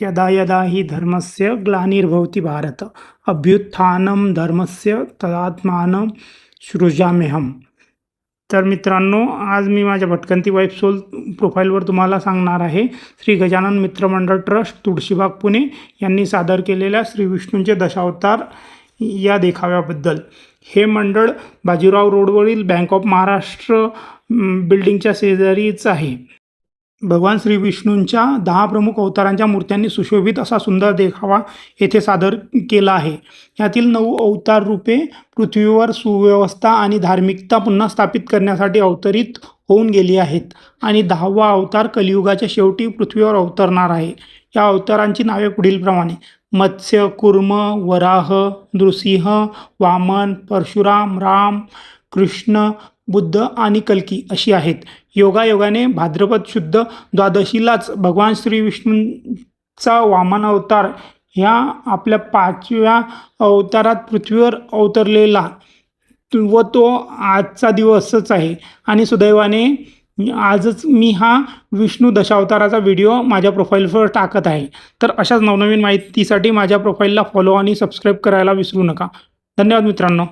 यदा यदा हि धर्मस्य ग्लानिर्भवति भारत। अभ्युत्थानं धर्मस्य तदात्मानं सृजाम्यहम। तर मित्रांनो आज मी माझ्या भटकंती वाईफ सोल प्रोफाईलवर तुम्हाला सांगणार आहे श्री गजानन मित्रमंडळ ट्रस्ट तुळशीबाग पुणे यांनी सादर केलेल्या श्री विष्णूंचे दशावतार या देखाव्याबद्दल. हे मंडळ बाजीराव रोडवरील बँक ऑफ महाराष्ट्र बिल्डिंगच्या शेजारीच आहे. भगवान श्री विष्णूंच्या दहा प्रमुख अवतारांच्या मूर्त्यांनी सुशोभित असा सुंदर देखावा येथे सादर केला आहे. यातील नऊ अवतार रूपे पृथ्वीवर सुव्यवस्था आणि धार्मिकता पुन्हा स्थापित करण्यासाठी अवतरित होऊन गेली आहेत आणि दहावा अवतार कलियुगाच्या शेवटी पृथ्वीवर अवतरणार आहे. या अवतारांची नावे पुढीलप्रमाणे. मत्स्य कुर्म वराह नृसिंह वामन परशुराम राम कृष्ण बुद्ध आणि कल्की अशी आहेत. योगायोगाने भाद्रपद शुद्ध द्वादशीलाच भगवान श्री विष्णूंचा वामन अवतार ह्या आपल्या पाचव्या अवतारात पृथ्वीवर अवतरलेला व तो आजचा दिवसच आहे. आणि सुदैवाने आजच मी हा विष्णू दशावताराचा व्हिडिओ माझ्या प्रोफाईलवर टाकत आहे. तर अशाच नवनवीन माहितीसाठी माझ्या प्रोफाईलला फॉलो आणि सबस्क्राईब करायला विसरू नका. धन्यवाद मित्रांनो.